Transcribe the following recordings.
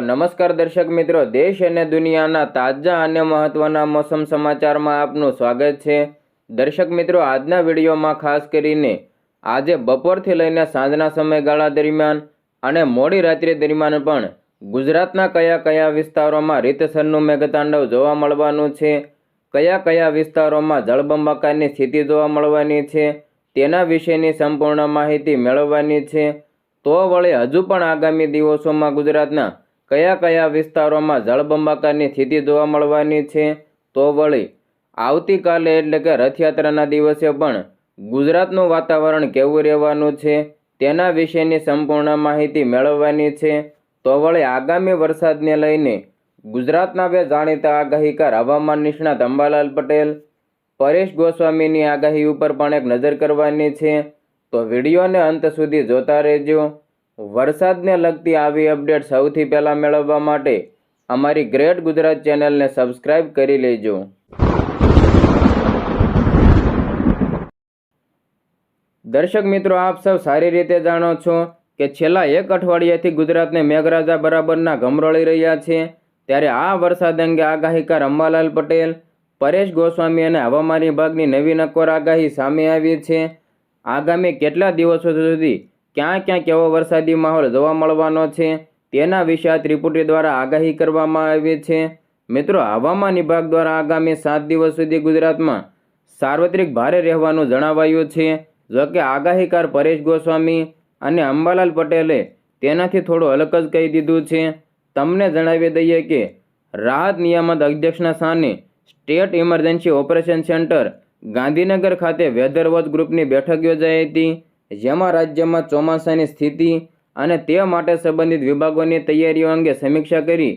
નમસ્કાર દર્શક મિત્રો, દેશ અને દુનિયાના તાજા અને મહત્વના મોસમ સમાચારમાં આપનું સ્વાગત છે. દર્શક મિત્રો, આજના વિડીયોમાં ખાસ કરીને આજે બપોરથી લઈને સાંજના સમયગાળા દરમિયાન અને મોડી રાત્રિ દરમિયાન પણ ગુજરાતના કયા કયા વિસ્તારોમાં રીતસરનું મેઘતાંડવ જોવા મળવાનું છે, કયા કયા વિસ્તારોમાં જળબંબાકારની સ્થિતિ જોવા મળવાની છે, તેના વિશેની સંપૂર્ણ માહિતી મેળવવાની છે. તો વળી હજુ પણ આગામી દિવસોમાં ગુજરાતના કયા કયા વિસ્તારોમાં જળબંબાકારની સ્થિતિ જોવા મળવાની છે? તો વળી, આવતીકાલે એટલે કે રથયાત્રાના દિવસે પણ ગુજરાતનું વાતાવરણ કેવું રહેવાનું છે? તેના વિશેની સંપૂર્ણ માહિતી મેળવવાની છે. તો વળી, આગામી વરસાદને લઈને ગુજરાતના બે જાણીતા આગાહીકાર હવામાન નિષ્ણાત અંબાલાલ પટેલ, પરેશ ગોસ્વામીની આગાહી ઉપર પણ એક નજર કરવાની છે. તો વિડીયોને અંત સુધી જોતા રહેજો. વરસાદને લગતી આવી અપડેટ સૌથી પહેલાં મેળવવા માટે અમારી ગ્રેટ ગુજરાત ચેનલને સબસ્ક્રાઇબ કરી લેજો. દર્શક મિત્રો, આપ સૌ સારી રીતે જાણો છો કે છેલ્લા એક અઠવાડિયાથી ગુજરાતને મેઘરાજા બરાબરના ગમરોળી રહ્યા છે. ત્યારે આ વરસાદ અંગે આગાહીકાર અંબાલાલ પટેલ, પરેશ ગોસ્વામી અને હવામાન વિભાગની નવી નક્કોર આગાહી સામે આવી છે. આગામી કેટલા દિવસો સુધી ક્યાં ક્યાં કેવો વરસાદી માહોલ જોવા મળવાનો છે, તેના વિશે આ ત્રિપુટી દ્વારા આગાહી કરવામાં આવી છે. મિત્રો, હવામાન વિભાગ દ્વારા આગામી સાત દિવસ સુધી ગુજરાતમાં સાર્વત્રિક ભારે રહેવાનું જણાવાયું છે. જો કે આગાહીકાર પરેશ ગોસ્વામી અને અંબાલાલ પટેલે તેનાથી થોડું અલગ જ કહી દીધું છે. તમને જણાવી દઈએ કે રાહત નિયામત અધ્યક્ષના સ્થાને state emergency operation centre Gandhinagar ખાતે વેધર વોચ ગ્રુપની બેઠક યોજાઈ હતી. જેમાં રાજ્યમાં ચોમાસાની સ્થિતિ અને તે માટે સંબંધિત વિભાગોની તૈયારીઓ અંગે સમીક્ષા કરી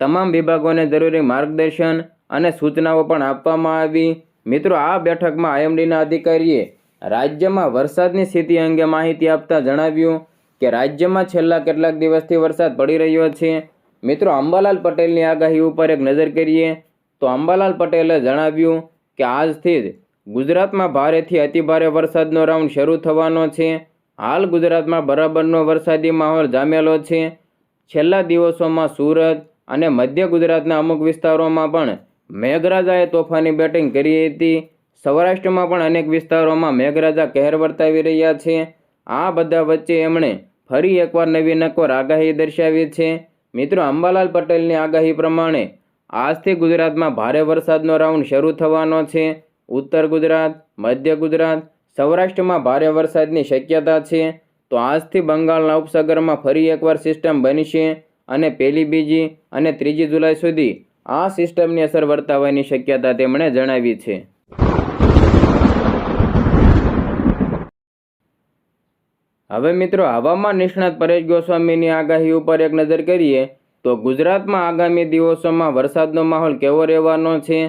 તમામ વિભાગોને જરૂરી માર્ગદર્શન અને સૂચનાઓ પણ આપવામાં આવી. મિત્રો, આ બેઠકમાં આઈએમડીના અધિકારીએ રાજ્યમાં વરસાદની સ્થિતિ અંગે માહિતી આપતા જણાવ્યું કે રાજ્યમાં છેલ્લા કેટલાક દિવસથી વરસાદ પડી રહ્યો છે. મિત્રો, અંબાલાલ પટેલની આગાહી ઉપર એક નજર કરીએ તો અંબાલાલ પટેલે જણાવ્યું કે આજથી જ ગુજરાતમાં ભારેથી અતિભારે વરસાદનો રાઉન્ડ શરૂ થવાનો છે. હાલ ગુજરાતમાં બરાબરનો વરસાદી માહોલ જામેલો છે. છેલ્લા દિવસોમાં સુરત અને મધ્ય ગુજરાતના અમુક વિસ્તારોમાં પણ મેઘરાજાએ તોફાની બેટિંગ કરી હતી. સૌરાષ્ટ્રમાં પણ અનેક વિસ્તારોમાં મેઘરાજા કહેર વર્તાવી રહ્યા છે. આ બધા વચ્ચે એમણે ફરી એકવાર નવી નકોર આગાહી દર્શાવી છે. મિત્રો, અંબાલાલ પટેલની આગાહી પ્રમાણે આજથી ગુજરાતમાં ભારે વરસાદનો રાઉન્ડ શરૂ થવાનો છે. ઉત્તર ગુજરાત, મધ્ય ગુજરાત, સૌરાષ્ટ્રમાં ભારે વરસાદની શક્યતા છે. તો આજથી બંગાળના ઉપસાગરમાં ફરી એકવાર સિસ્ટમ બનશે અને પહેલી બીજી અને ત્રીજી જુલાઈ સુધી આ સિસ્ટમની અસર વર્તાવાની શક્યતા તેમણે જણાવી છે. હવે મિત્રો હવામાન નિષ્ણાત પરેશ ગોસ્વામીની આગાહી ઉપર એક નજર કરીએ તો ગુજરાતમાં આગામી દિવસોમાં વરસાદનો માહોલ કેવો રહેવાનો છે?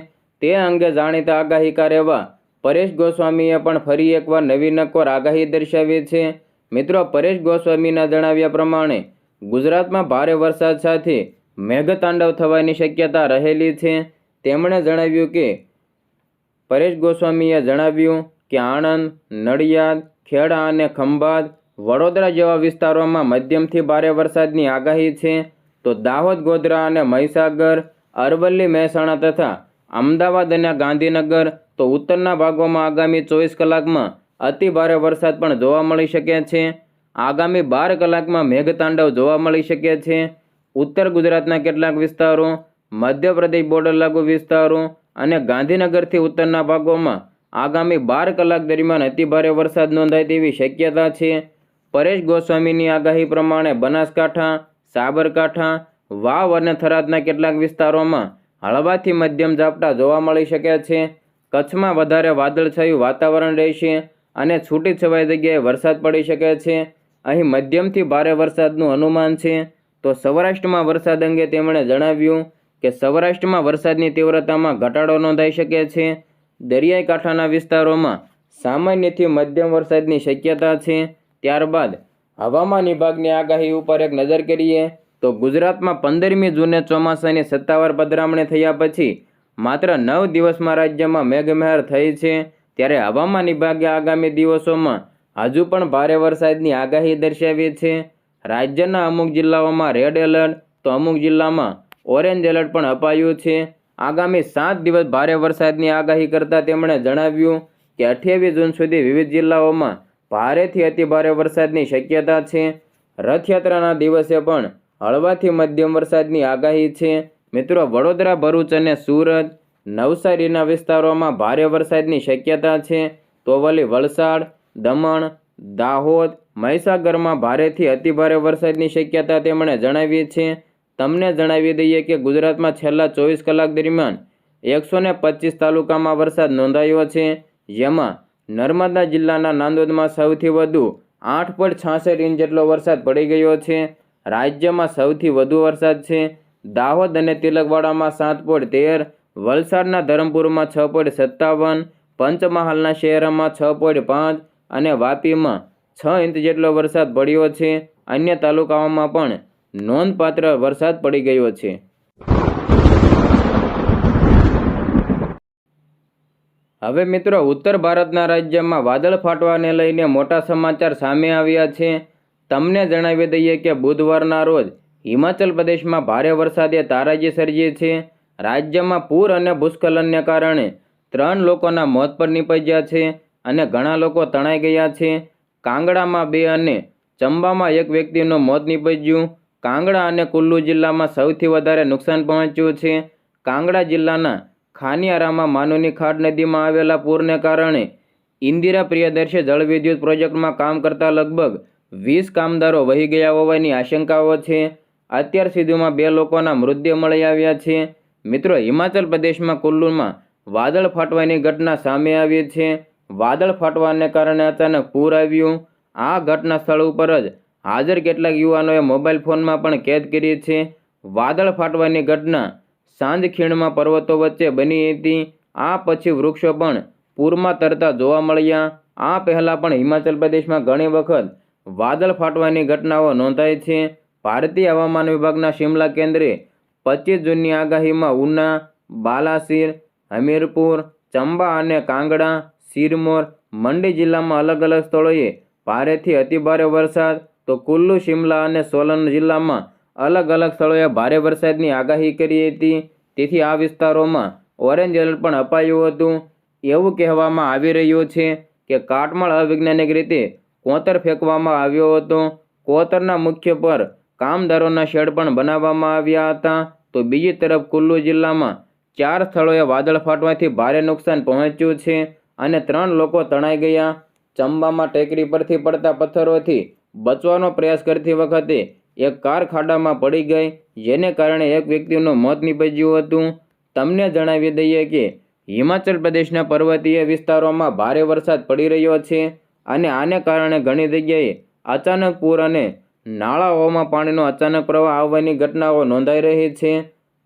તે અંગે જાણીતા આગાહીકાર એવા પરેશ ગોસ્વામીએ પણ ફરી એકવાર નવી નક્કોર આગાહી દર્શાવી છે. મિત્રો, પરેશ ગોસ્વામીના જણાવ્યા પ્રમાણે, ગુજરાતમાં ભારે વરસાદ સાથે મેઘતાંડવ થવાની શક્યતા રહેલી છે. તેમણે જણાવ્યું કે, પરેશ ગોસ્વામીએ જણાવ્યું કે આણંદ, નડિયાદ, ખેડા અને ખંભાત, વડોદરા જેવા વિસ્તારોમાં મધ્યમથી ભારે વરસાદની આગાહી છે. તો દાહોદ, ગોધરા અને મહીસાગર, અરવલ્લી, મહેસાણા તથા અમદાવાદ અને ગાંધીનગર, તો ઉત્તરના ભાગોમાં આગામી ચોવીસ કલાકમાં અતિ ભારે વરસાદ પણ જોવા મળી શકે છે. આગામી બાર કલાકમાં મેઘતાંડવ જોવા મળી શકે છે. ઉત્તર ગુજરાતના કેટલાક વિસ્તારો, મધ્યપ્રદેશ બોર્ડર લાગુ વિસ્તારો અને ગાંધીનગરથી ઉત્તરના ભાગોમાં આગામી બાર કલાક દરમિયાન અતિભારે વરસાદ નોંધાય તેવી શક્યતા છે. પરેશ ગોસ્વામીની આગાહી પ્રમાણે બનાસકાંઠા, સાબરકાંઠા, વાવ અને થરાદના કેટલાક વિસ્તારોમાં હળવાથી મધ્યમ ઝાપટા જોવા મળી શકે છે. કચ્છમાં વધારે વાદળછાયું વાતાવરણ રહેશે અને છૂટી છવાઈ જગ્યાએ વરસાદ પડી શકે છે. અહીં મધ્યમથી ભારે વરસાદનું અનુમાન છે. તો સૌરાષ્ટ્રમાં વરસાદ અંગે તેમણે જણાવ્યું કે સૌરાષ્ટ્રમાં વરસાદની તીવ્રતામાં ઘટાડો નોંધાઈ શકે છે. દરિયાઈ કાંઠાના વિસ્તારોમાં સામાન્યથી મધ્યમ વરસાદની શક્યતા છે. ત્યારબાદ હવામાન વિભાગની આગાહી ઉપર એક નજર કરીએ તો ગુજરાતમાં પંદરમી જૂને ચોમાસાની સત્તાવાર પધરામણી થયા પછી માત્ર નવ દિવસમાં રાજ્યમાં મેઘમહેર થઈ છે. ત્યારે હવામાન વિભાગે આગામી દિવસોમાં હજુ પણ ભારે વરસાદની આગાહી દર્શાવી છે. રાજ્યના અમુક જિલ્લાઓમાં રેડ એલર્ટ, તો અમુક જિલ્લામાં ઓરેન્જ એલર્ટ પણ અપાયું છે. આગામી સાત દિવસ ભારે વરસાદની આગાહી કરતાં તેમણે જણાવ્યું કે અઠ્યાવીસ જૂન સુધી વિવિધ જિલ્લાઓમાં ભારેથી અતિભારે વરસાદની શક્યતા છે. રથયાત્રાના દિવસે પણ હળવાથી મધ્યમ વરસાદની આગાહી છે. મિત્રો, વડોદરા, ભરૂચ અને સુરત નવસારીના વિસ્તારોમાં ભારે વરસાદની શક્યતા છે. તો વળી વલસાડ, દમણ, દાહોદ, મહીસાગરમાં ભારેથી અતિભારે વરસાદની શક્યતા તેમણે જણાવી છે. તમને જણાવી દઈએ કે ગુજરાતમાં છેલ્લા ચોવીસ કલાક દરમિયાન એકસો પચીસ તાલુકામાં વરસાદ નોંધાયો છે. જેમાં નર્મદા જિલ્લાના નાંદોદમાં સૌથી વધુ આઠ પોઈન્ટ છાસઠ ઇંચ જેટલો વરસાદ પડી ગયો છે. રાજ્યમાં સૌથી વધુ વરસાદ છે. દાહોદ અને તિલકવાડામાં સાત પોઈન્ટ તેર, વલસાડના ધરમપુરમાં છ પોઈન્ટ સત્તાવન, પંચમહાલના શહેરમાં છ પોઈન્ટ પાંચ અને વાપીમાં છ ઇંચ જેટલો વરસાદ પડ્યો છે. અન્ય તાલુકાઓમાં પણ નોંધપાત્ર વરસાદ પડી ગયો છે. હવે મિત્રો, ઉત્તર ભારતના રાજ્યમાં વાદળ ફાટવાને લઈને મોટા સમાચાર સામે આવ્યા છે. તમને જણાવી દઈએ કે બુધવારના રોજ હિમાચલ પ્રદેશમાં ભારે વરસાદે તારાજી સર્જી છે. રાજ્યમાં પૂર અને ભૂસ્ખલનને કારણે ત્રણ લોકોના મોત પર નીપજ્યા છે અને ઘણા લોકો તણાઈ ગયા છે. કાંગડામાં બે અને ચંબામાં એક વ્યક્તિનું મોત નીપજ્યું. કાંગડા અને કુલ્લુ જિલ્લામાં સૌથી વધારે નુકસાન પહોંચ્યું છે. કાંગડા જિલ્લાના ખાનિયારામાં માનુની ખાડ નદીમાં આવેલા પૂરને કારણે ઇન્દિરા પ્રિયદર્શી જળવિદ્યુત પ્રોજેક્ટમાં કામ કરતા લગભગ વીસ કામદારો વહી ગયા હોવાની આશંકાઓ છે. અત્યાર સુધીમાં બે લોકોના મૃતદેહ મળી આવ્યા છે. મિત્રો, હિમાચલ પ્રદેશમાં કુલ્લુમાં વાદળ ફાટવાની ઘટના સામે આવી છે. વાદળ ફાટવાને કારણે અચાનક પૂર આવ્યું. આ ઘટના સ્થળ ઉપર જ હાજર કેટલાક યુવાનોએ મોબાઈલ ફોનમાં પણ કેદ કરી છે. વાદળ ફાટવાની ઘટના સાંજ ખીણમાં પર્વતો વચ્ચે બની હતી. આ પછી વૃક્ષો પણ પૂરમાં તરતા જોવા મળ્યા. આ પહેલાં પણ હિમાચલ પ્રદેશમાં ઘણી વખત વાદળ ફાટવાની ઘટનાઓ નોંધાઈ છે. ભારતીય હવામાન વિભાગના શિમલા કેન્દ્રે પચીસ જૂનની આગાહીમાં ઉના, બાલાસીર, હમીરપુર, ચંબા અને કાંગડા, સિરમોર, મંડી જિલ્લામાં અલગ અલગ સ્થળોએ ભારેથી અતિભારે વરસાદ. તો કુલ્લુ, શિમલા અને સોલન જિલ્લામાં અલગ અલગ સ્થળોએ ભારે વરસાદની આગાહી કરી હતી. તેથી આ વિસ્તારોમાં ઓરેન્જ એલર્ટ પણ અપાયું હતું. એવું કહેવામાં આવી રહ્યું છે કે કાટમાળ અવૈજ્ઞાનિક રીતે કોતર ફેંકવામાં આવ્યો હતો. કોતરના મુખ્ય પર કામદારોના શેડ પણ બનાવવામાં આવ્યા હતા. તો બીજી તરફ કુલ્લુ જિલ્લામાં ચાર સ્થળોએ વાદળ ફાટવાથી ભારે નુકસાન પહોંચ્યું છે અને ત્રણ લોકો તણાઈ ગયા. ચંબામાં ટેકરી પરથી પડતા પથ્થરોથી બચવાનો પ્રયાસ કરતી વખતે એક કાર ખાડામાં પડી ગઈ, જેને કારણે એક વ્યક્તિનું મોત નીપજ્યું હતું. તમને જણાવી દઈએ કે હિમાચલ પ્રદેશના પર્વતીય વિસ્તારોમાં ભારે વરસાદ પડી રહ્યો છે. અને આને કારણે ઘણી જગ્યાએ અચાનક પૂર અને નાળાઓમાં પાણીનો અચાનક પ્રવાહ આવવાની ઘટનાઓ નોંધાઈ રહી છે.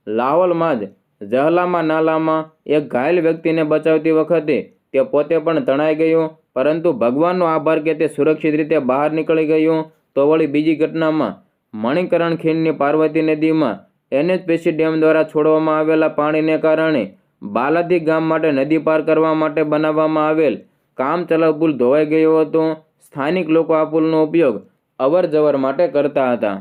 લાહોલમાં જ જહલામાં નાલામાં એક ઘાયલ વ્યક્તિને બચાવતી વખતે તે પોતે પણ તણાઈ ગયો, પરંતુ ભગવાનનો આભાર કે તે સુરક્ષિત રીતે બહાર નીકળી ગયું, તો વળી બીજી ઘટનામાં મણિકરણ ખીણની પાર્વતી નદીમાં એનએચપીસી ડેમ દ્વારા છોડવામાં આવેલા પાણીને કારણે બાલાદી ગામ માટે નદી પાર કરવા માટે બનાવવામાં આવેલ કામચલાઉ પુલ ધોવાઈ ગયો હતો. સ્થાનિક લોકો આ પુલનો ઉપયોગ અવર જવર માટે કરતા હતા.